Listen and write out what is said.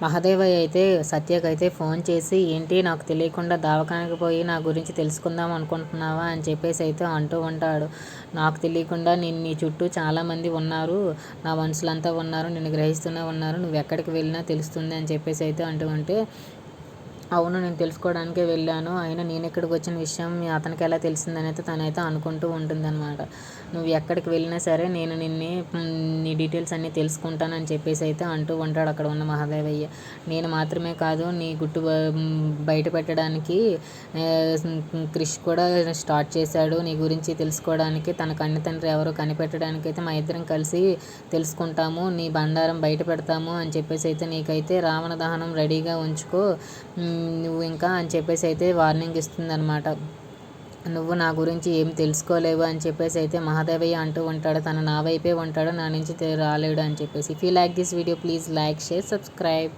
మహాదేవయ్య అయితే సత్యకైతే ఫోన్ చేసి ఏంటి నాకు తెలియకుండా దవాఖానకి పోయి నా గురించి తెలుసుకుందాం అనుకుంటున్నావా? అని చెప్పేసి అయితే అంటూ ఉంటాడు. నాకు తెలియకుండా నేను నీ చుట్టూ చాలామంది ఉన్నారు. నా మనుషులంతా ఉన్నారు. నిన్ను గ్రహిస్తూనే ఉన్నారు. నువ్వు ఎక్కడికి వెళ్ళినా తెలుస్తుంది అని చెప్పేసి అయితే అంటూ ఉంటే అవును నేను తెలుసుకోవడానికే వెళ్ళాను. అయినా నేను ఇక్కడికి వచ్చిన విషయం అతనికి ఎలా తెలిసిందని అయితే తనైతే అనుకుంటూ ఉంటుందన్నమాట. నువ్వు ఎక్కడికి వెళ్ళినా సరే నేను నిన్ను నీ డీటెయిల్స్ అన్నీ తెలుసుకుంటానని చెప్పేసి అయితే అంటూ ఉంటాడు అక్కడ ఉన్న మహాదేవయ్య. నేను మాత్రమే కాదు నీ గుట్టు బయట పెట్టడానికి క్రిష్ కూడా స్టార్ట్ చేశాడు. నీ గురించి తెలుసుకోవడానికి తన కన్ను తండ్రి ఎవరో కనిపెట్టడానికి అయితే మా ఇద్దరం కలిసి తెలుసుకుంటాము. నీ బండారం బయట పెడతాము అని చెప్పేసి అయితే నీకైతే రావణ దహనం రెడీగా ఉంచుకో. నువ్వు ఇంకా అని చెప్పేసి అయితే వార్నింగ్ ఇస్తుందన్నమాట. నువ్వు నా గురించి ఏం తెలుసుకోలేవు అని చెప్పేసి అయితే మహాదేవయ్య అంటూ ఉంటాడు. తను నా వైపే ఉంటాడు. నా నుంచి రాలేడు అని చెప్పేసి. If you like this video please like share subscribe